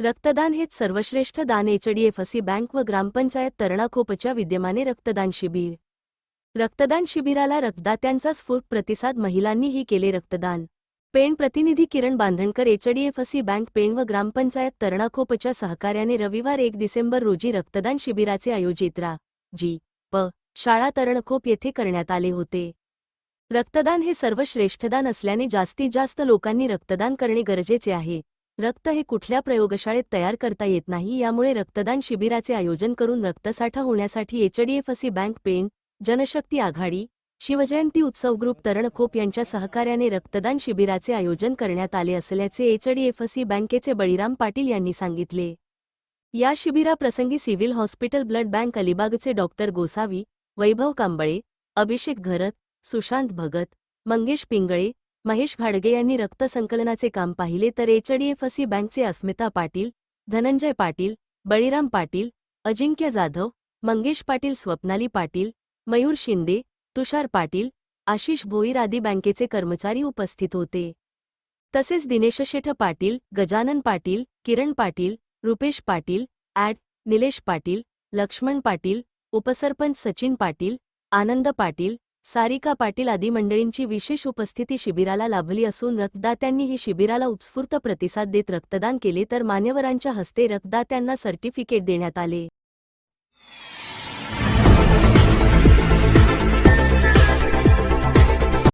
रक्तदान हेच सर्वश्रेष्ठ दान. एचडीएफसी बँक व ग्रामपंचायत तरणाखोपच्या विद्यमाने रक्तदान शिबिर. रक्तदान शिबिराला रक्तदात्यांचा स्फूर्त प्रतिसाद. महिलांनीही केले रक्तदान. पेण प्रतिनिधी किरण बांधणकर. एचडीएफसी बँक पेण व ग्रामपंचायत तरणाखोपच्या सहकार्याने रविवार एक डिसेंबर रोजी रक्तदान शिबिराचे आयोजित रा. जी. प. शाळा तरणखोप येथे करण्यात आले होते. रक्तदान हे सर्वश्रेष्ठदान असल्याने जास्तीत जास्त लोकांनी रक्तदान करणे गरजेचे आहे. रक्त हे कुठल्या प्रयोगशाळेत तयार करता येत नाही यामुळे रक्तदान शिबिराचे आयोजन करून रक्तसाठा होण्यासाठी एचडीएफसी बँक पेन जनशक्ती आघाडी शिवजयंती उत्सव ग्रुप तरणखोप यांच्या सहकार्याने रक्तदान शिबिराचे आयोजन करण्यात आले असल्याचे एचडीएफसी बँकेचे बळीराम पाटील यांनी सांगितले. या शिबिराप्रसंगी सिव्हिल हॉस्पिटल ब्लड बँक अलिबागचे डॉक्टर गोसावी वैभव कांबळे अभिषेक घरत सुशांत भगत मंगेश पिंगळे महेश घाडगे यांनी रक्तसंकलनाचे काम पाहिले तर एचडीएफसी बँकचे अस्मिता पाटील धनंजय पाटील बळीराम पाटील अजिंक्य जाधव मंगेश पाटील स्वप्नाली पाटील मयूर शिंदे तुषार पाटील आशिष भोईर आदी बँकेचे कर्मचारी उपस्थित होते. तसेच दिनेश शेठ पाटील गजानन पाटील किरण पाटील रुपेश पाटील ॲड निलेश पाटील लक्ष्मण पाटील उपसरपंच सचिन पाटील आनंद पाटील सारिका पाटील आदी मंडळींची विशेष उपस्थिती शिबिराला लाभली असून रक्तदात्यांनीही शिबिराला उत्स्फूर्त प्रतिसाद देत रक्तदान केले तर मान्यवरांच्या हस्ते रक्तदात्यांना सर्टिफिकेट देण्यात आले.